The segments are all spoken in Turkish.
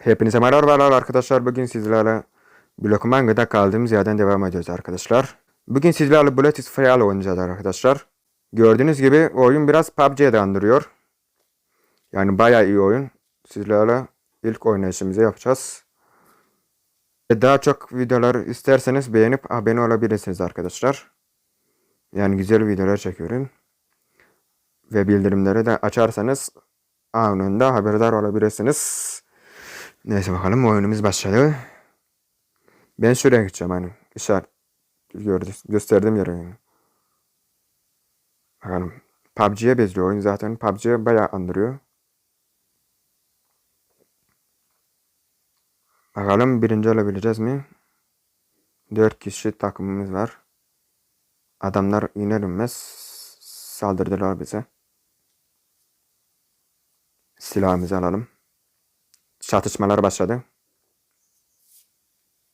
Hepinize merhabalar arkadaşlar. Bugün sizlerle Blok Manga'da kaldığımız yerden devam ediyoruz arkadaşlar. Bugün sizlerle Blood is Real oynayacağız arkadaşlar. Gördüğünüz gibi oyun biraz PUBG'ye andırıyor. Yani bayağı iyi oyun. Sizlerle ilk oynayışımızı yapacağız. Daha çok videolar isterseniz beğenip abone olabilirsiniz arkadaşlar. Yani güzel videolar çekiyorum. Ve bildirimleri de açarsanız anında haberdar olabilirsiniz. Neyse bakalım oyunumuz başladı. Ben şuraya gideceğim hani. İşaret gösterdim yere yani. Bakalım. PUBG'ye benziyor oyun zaten. PUBG'ye bayağı andırıyor. Bakalım birinci olabileceğiz mi? Dört kişi takımımız var. Adamlar iner inmez saldırdılar bize. Silahımızı alalım. Çatışmalar başladı.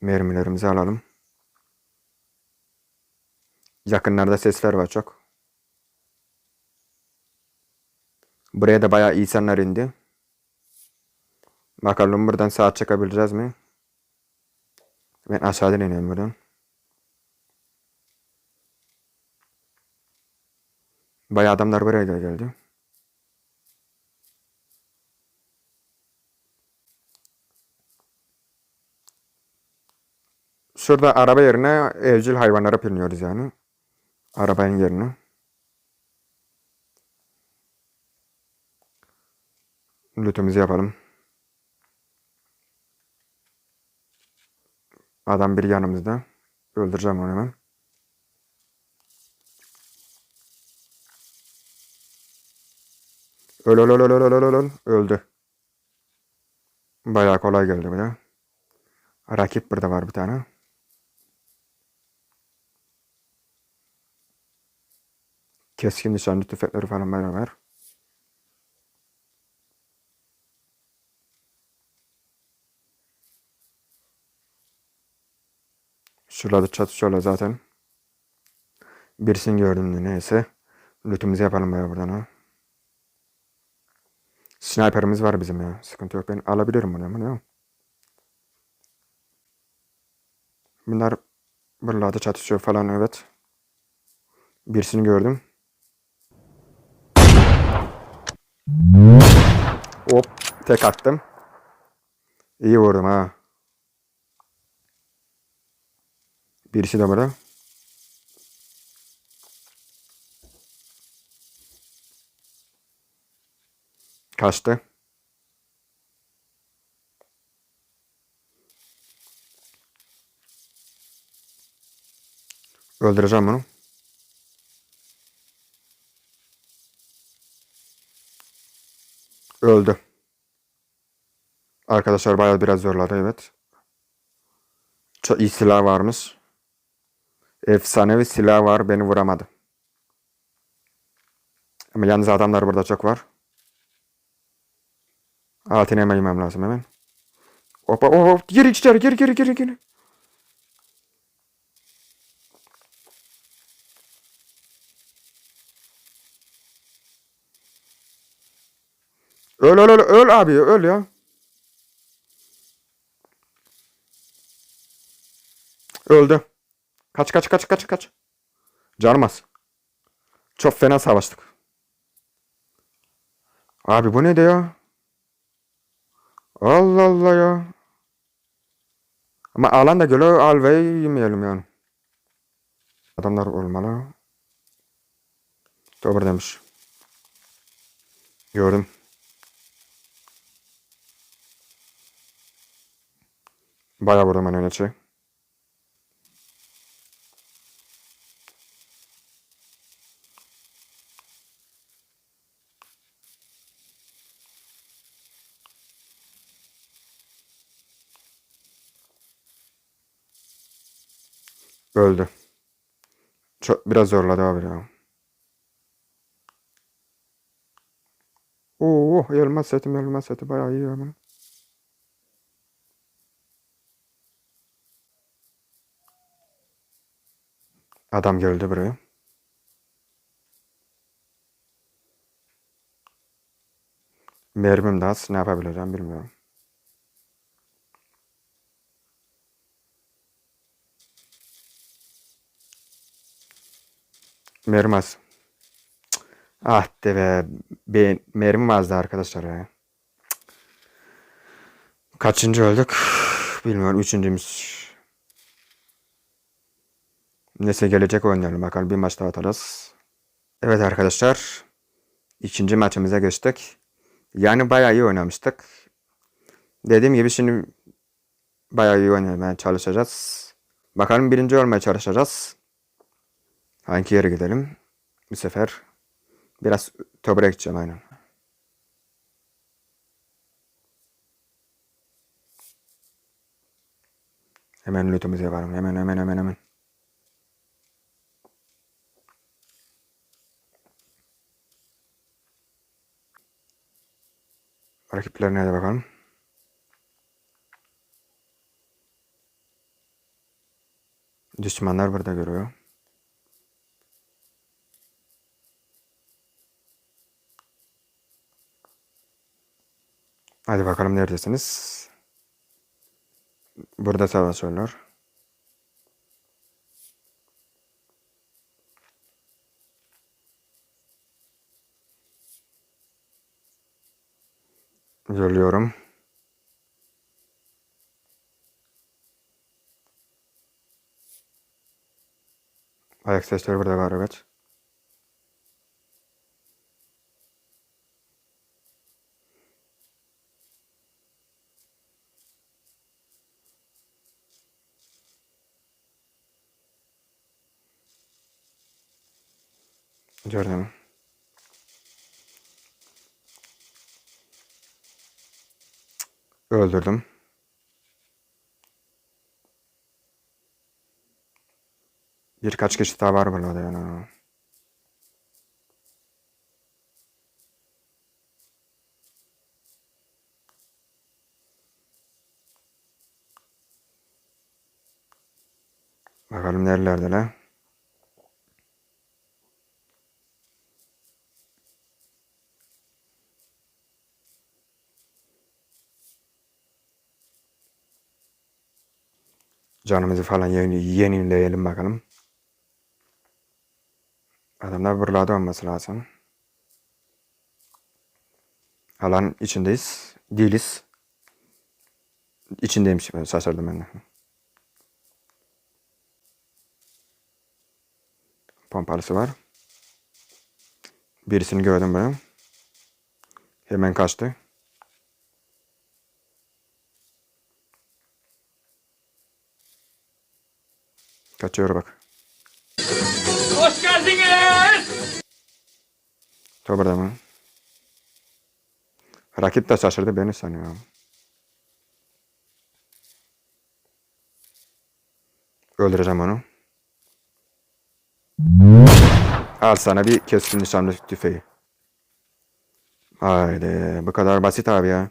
Mermilerimizi alalım. Yakınlarda sesler var çok. Buraya da bayağı insanlar indi. Bakalım buradan sağa çıkabileceğiz mi? Ben aşağıdan iniyorum buradan. Bayağı adamlar buraya da geldi. Şurada araba yerine evcil hayvanlara pinliyoruz yani. Arabanın yerine. Lootumuzu yapalım. Adam bir yanımızda. Öldüreceğim onu hemen. Öl öl öl öl öl öl öl öl. Öldü. Bayağı kolay geldi bu da. Rakip burada var bir tane. Keskin nişancı tüfekleri falan var. Şurada çatışıyorlar zaten. Birisini gördüm de neyse. Lootumuzu yapalım bayağı buradan ha. Sniper'ımız var bizim ya. Sıkıntı yok. Ben alabilirim bunu ama ya. Bunlar buralarda çatışıyor falan evet. Birisini gördüm. Hop tek attım. İyi vurdum ha. Birisi de burada. Kaçtı. Öldüreceğim bunu. Öldü. Arkadaşlar bayağı biraz zorladı evet. Çok iyi silah varmış. Efsanevi silah var beni vuramadı. Ama yalnız adamlar burada çok var. Altına yemem lazım hemen. Hoppa hop gir içeri gir gir gir gir. Öl öl öl öl abi öl ya. Öldü. Kaç kaç kaç kaç kaç. Canmaz. Çok fena savaştık. Abi bu ne de ya? Allah Allah ya. Ama alan da göre alveyi yemeyelim yani. Adamlar olmalı. Doğru demiş. Gördüm. Bayağı vurdum ben öyle şey. Öldü. Çok biraz zorladı abi ya. Oo, elmas setim elmas seti bayağı iyi ama. Adam geldi buraya. Mermim de. Ne yapabileceğim bilmiyorum. Mermim az. Ah de be. be mermim azdı arkadaşlar ya. Kaçıncı öldük? Bilmiyorum. Üçüncümüz. Neyse gelecek oynayalım bakalım. Bir maç daha atarız. Evet arkadaşlar. ikinci maçımıza geçtik. Yani bayağı iyi oynamıştık. Dediğim gibi şimdi bayağı iyi oynamaya çalışacağız. Bakalım birinci olmaya çalışacağız. Hangi yere gidelim? Bu sefer biraz Tobruk'a gideceğim aynen. Hemen lootumuzu yapalım. Hemen hemen hemen hemen. Rakiplerine de bakalım. Düşmanlar burada görüyor. Hadi bakalım neredesiniz? Burada savaşıyorlar. Yolluyorum. Ayak sesleri burada var evet. Gördüm. Öldürdüm. Birkaç kişi daha var burada yani. Bakalım nerelerdeler. Canımızı falan yeni, yenileyelim bakalım. Adamlar buralarda olması lazım. Alan içindeyiz. Değiliz. İçindeymiş. Şaşırdım ben de. Pompalısı var. Birisini gördüm ben. Hemen kaçtı. Kaçıyor bak. Hoş geldiniz. Tobrada mı? Rakip de şaşırdı beni sanıyor. Öldüreceğim onu. Al sana bir keskin nişanlı tüfeği. Haydi bu kadar basit abi ya.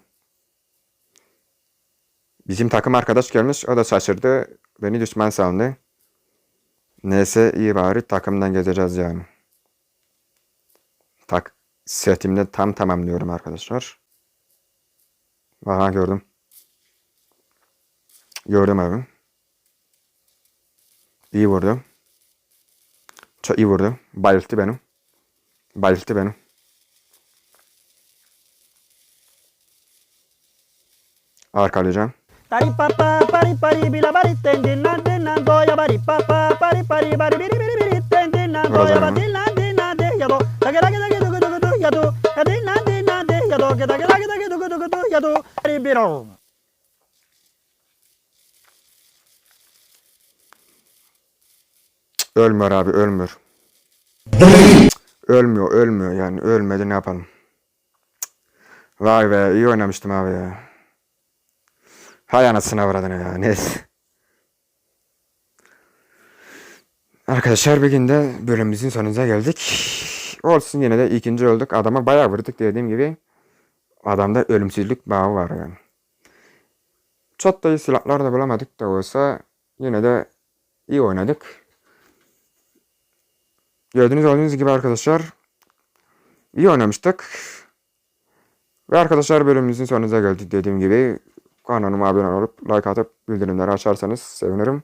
Bizim takım arkadaş gelmiş o da şaşırdı. Beni düşman sandı. Neyse iyi bari takımdan gezeceğiz yani. Tak setimde tam tamamlıyorum arkadaşlar. Aha gördüm. Gördüm abi. İyi vurdu. Çok iyi vurdu. Bayılttı benim. Bayılttı benim. Arkalayacağım. Nan doya bari papa pari pari bari biri biri biri ten din nan doya bari din nan din nan de yado tage tage tage dugu dugu du yado ya din nan din nan de yado ge tage tage tage dugu dugu du yado bari biro Ölmüyor abi ölmüyor. ölmüyor ölmüyor yani ölmedi ne yapalım. Vay be iyi oynamıştım abi ya. Hay anasını avradını ya neyse. Arkadaşlar bir günde bölümümüzün sonuna geldik. Olsun yine de ikinci olduk. Adama bayağı vurduk dediğim gibi. Adamda ölümsüzlük bağı var yani. Çok da iyi silahlar da bulamadık da olsa yine de iyi oynadık. Gördüğünüz olduğunuz gibi arkadaşlar iyi oynamıştık. Ve arkadaşlar bölümümüzün sonuna geldik dediğim gibi. Kanalıma abone olup like atıp bildirimleri açarsanız sevinirim.